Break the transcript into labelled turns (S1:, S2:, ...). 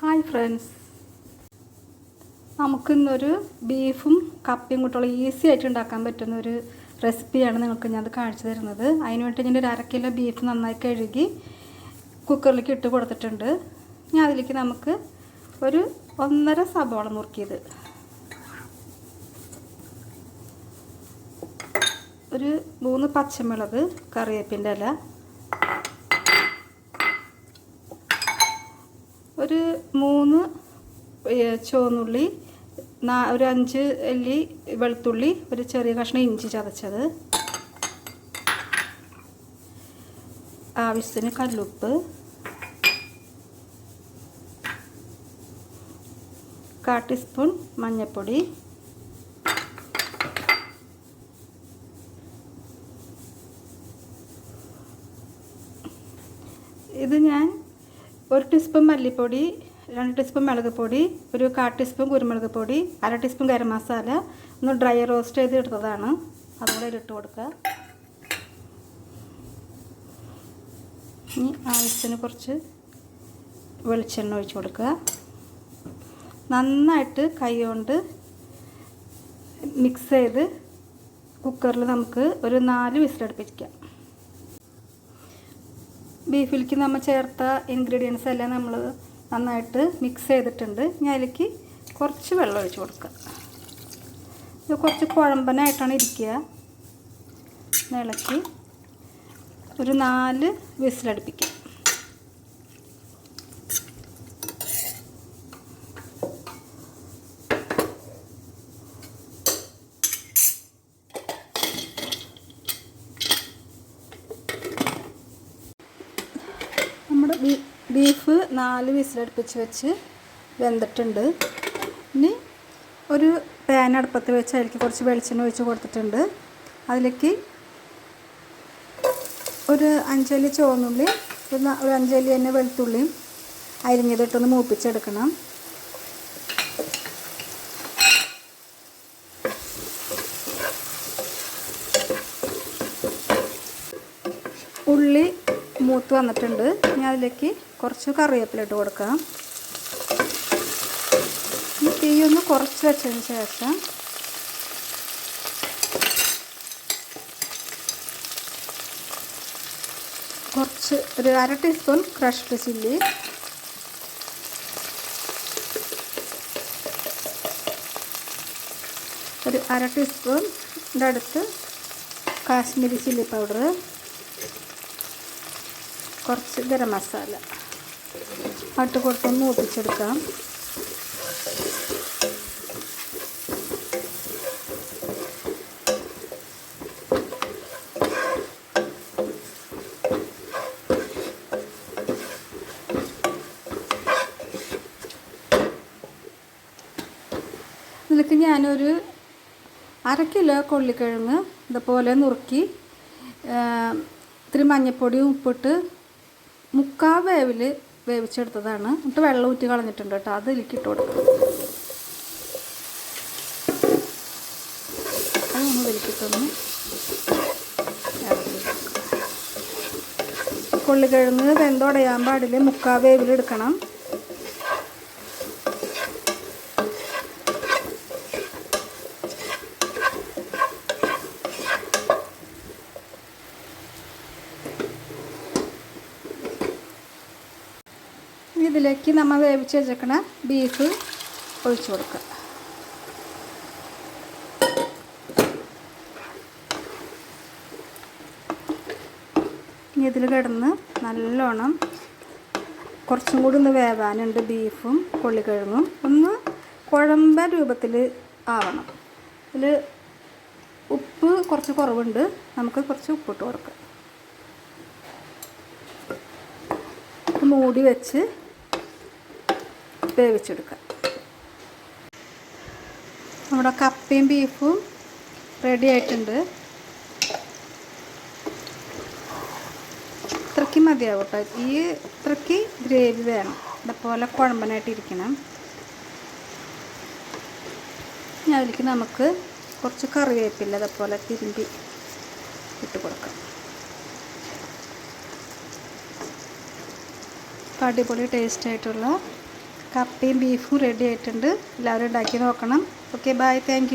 S1: Hi friends നമുക്കിന്നൊരു ബീഫും കപ്പയും കൂട്ടുള്ള ഈസി ആയിട്ട് ഉണ്ടാക്കാൻ പറ്റുന്ന ഒരു റെസിപ്പിയാണ് നിങ്ങൾക്ക് ഞാൻ അത് കാണിച്ചു തരുന്നത്. അതിന് വേണ്ടി ഞാൻ ഒരു അരക്കിലോ കിലോ ബീഫ് നന്നായി കഴുകി കുക്കറിലേക്ക് ഇട്ട് കൊടുത്തിട്ടുണ്ട്. ഞാൻ അതിലേക്ക് നമുക്ക് ഒരു ഒന്നര സബോള നുറുക്കിയത് ഒരു മൂന്ന് പച്ചമുളക് കറിവേപ്പിന്റെ ഇല ഒരു മൂന്ന് ചുവന്നുള്ളി നാ ഒരു അഞ്ച് അല്ലി വെളുത്തുള്ളി ഒരു ചെറിയ കഷ്ണം ഇഞ്ചി ചതച്ചത്. ആവശ്യത്തിന് കല്ലുപ്പ്. കാ ടീസ്പൂൺ മഞ്ഞൾപ്പൊടി. ഇത് ഞാൻ ഒരു ടീസ്പൂൺ മല്ലിപ്പൊടി രണ്ട് ടീസ്പൂൺ മുളക് പൊടി ഒരു കാ ടീസ്പൂൺ കുരുമുളക് പൊടി അര ടീസ്പൂൺ ഗരം മസാല ഒന്ന് ഡ്രൈ റോസ്റ്റ് ചെയ്ത് എടുത്തതാണ് അതുകൂടെ ഇട്ട് കൊടുക്കുക. ഇനി ആവശ്യത്തിന് കുറച്ച് വെളിച്ചെണ്ണ ഒഴിച്ച് കൊടുക്കുക. നന്നായിട്ട് കൈ കൊണ്ട് മിക്സ് ചെയ്ത് കുക്കറിൽ നമുക്ക് ഒരു നാല് വിസിലടുപ്പിക്കാം. ബീഫിലേക്ക് നമ്മൾ ചേർത്ത ഇൻഗ്രീഡിയൻസ് എല്ലാം നമ്മൾ നന്നായിട്ട് മിക്സ് ചെയ്തിട്ടുണ്ട്. ഞാൻ അതിലേക്ക് കുറച്ച് വെള്ളം ഒഴിച്ച് കൊടുക്കുക. ഇത് കുറച്ച് കുഴമ്പനായിട്ടാണ് ഇരിക്കുക. ഇളക്കി ഒരു നാല് വിസിലടുപ്പിക്കാം നമ്മുടെ ബീ- ബീഫ് നാല് വിസിലടുപ്പിച്ച് വെച്ച് വെന്തിട്ടുണ്ട്. ഇനി ഒരു പാൻ അടുപ്പത്ത് വെച്ച് അതിലേക്ക് കുറച്ച് വെളിച്ചെണ്ണ ഒഴിച്ച് കൊടുത്തിട്ടുണ്ട്. അതിലേക്ക് ഒരു അഞ്ചല്ലി ചുവന്നുള്ളി ഒരു അഞ്ചലി തന്നെ വെളുത്തുള്ളിയും അരിഞ്ഞതിട്ടൊന്ന് മൂപ്പിച്ചെടുക്കണം. ഉള്ളി മൂത്ത് വന്നിട്ടുണ്ട്. ഇനി അതിലേക്ക് കുറച്ച് കറിവേപ്പില ഇട്ട് കൊടുക്കാം. ഈ തീ ഒന്ന് കുറച്ച് വെച്ചതിന് ശേഷം കുറച്ച് ഒരു അര ടീസ്പൂൺ ക്രഷ്ഡ് ചില്ലി. ഒരു അര ടീസ്പൂണിന്റെ അടുത്ത് കാശ്മീരി ചില്ലി പൗഡർ കുറച്ച് ഗരം മസാല. അട്ട് കൊടുത്തൊന്ന് മൂപ്പിച്ചെടുക്കാം ഇതിലേക്ക് ഞാനൊരു അര കിലോ കൊള്ളിക്കിഴങ്ങ് ഇതുപോലെ നുറുക്കി ഇത്തിരി മഞ്ഞൾപ്പൊടിയും ഉപ്പിട്ട് മുക്കാ വേവിൽ വേവിച്ചെടുത്തതാണ്. എന്നിട്ട് വെള്ളം ഊറ്റി കളഞ്ഞിട്ടുണ്ട് കേട്ടോ. അത് ഇട്ട് കൊടുക്കാം. അതൊന്ന് വലിക്കിട്ടൊന്ന്. കൊള്ളിക്കിഴങ്ങ് വെന്തുടയാൻ പാടില്ല? മുക്കാ വേവിൽ ഇതിലേക്ക് നമ്മൾ വേവിച്ച് വെച്ചേക്കണ ബീഫ് ഒഴിച്ചു കൊടുക്കുക. ഇനി ഇതിൽ കിടന്ന് നല്ലോണം കുറച്ചും കൂടി ഒന്ന് വേവാനുണ്ട് ബീഫും കൊള്ളിക്കിഴങ്ങും. ഒന്ന് കുഴമ്പ രൂപത്തിൽ ആവണം. ഇതിൽ ഉപ്പ് കുറച്ച് കുറവുണ്ട്. നമുക്ക് കുറച്ച് ഉപ്പിട്ട് കൊടുക്കാം. മൂടി വെച്ച് വേവിച്ചെടുക്കാം നമ്മുടെ കപ്പയും ബീഫും റെഡി ആയിട്ടുണ്ട്. ഇത്രയ്ക്ക് മതിയാവും കേട്ടോ. ഈ ഇത്രയ്ക്ക് ഗ്രേവി വേണം. ഇതുപോലെ കുഴമ്പനായിട്ടിരിക്കണം ഇനി അതിലേക്ക് നമുക്ക് കുറച്ച് കറിവേപ്പില അതുപോലെ തിരുമ്പി ഇട്ട് കൊടുക്കാം. അടിപൊളി ടേസ്റ്റ് ആയിട്ടുള്ള കപ്പയും ബീഫും റെഡി ആയിട്ടുണ്ട്. എല്ലാവരും ഉണ്ടാക്കി നോക്കണം. Okay bye thank